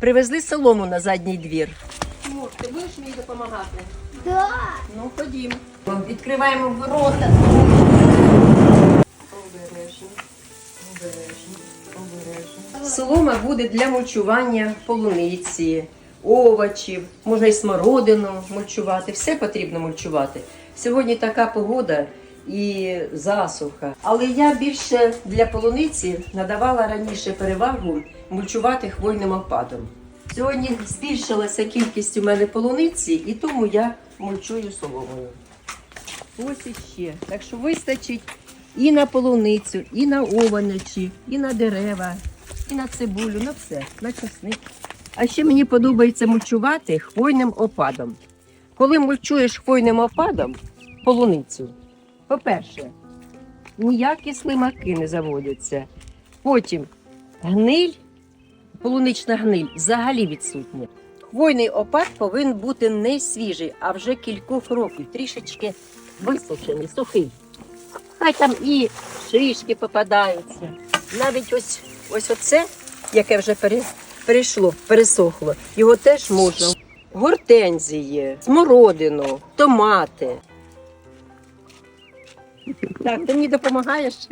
Привезли солому на задній двір. Мур, ти будеш мені допомагати? Да. Ну, ходім. Відкриваємо ворота. Обережно, обережно, обережно. Солома буде для мульчування полуниці, овочів, можна і смородину мульчувати. Все потрібно мульчувати. Сьогодні така погода і засуха. Але я більше для полуниці надавала раніше перевагу мульчувати хвойним опадом. Сьогодні збільшилася кількість у мене полуниці, і тому я мульчую соломою. Ось іще. Так що вистачить і на полуницю, і на овочі, і на дерева, і на цибулю, на все, на часник. А ще мені подобається мульчувати хвойним опадом. Коли мульчуєш хвойним опадом полуницю, по-перше, ніякі слимаки не заводяться. Потім гниль, полунична гниль взагалі відсутня. Хвойний опад повинен бути не свіжий, а вже кількох років, трішечки висушений, сухий. Хай там і шишки попадаються. Навіть ось, ось оце, яке вже перейшло, пересохло, його теж можна. Гортензії, смородину, томати. Так, ти мені допомагаєш?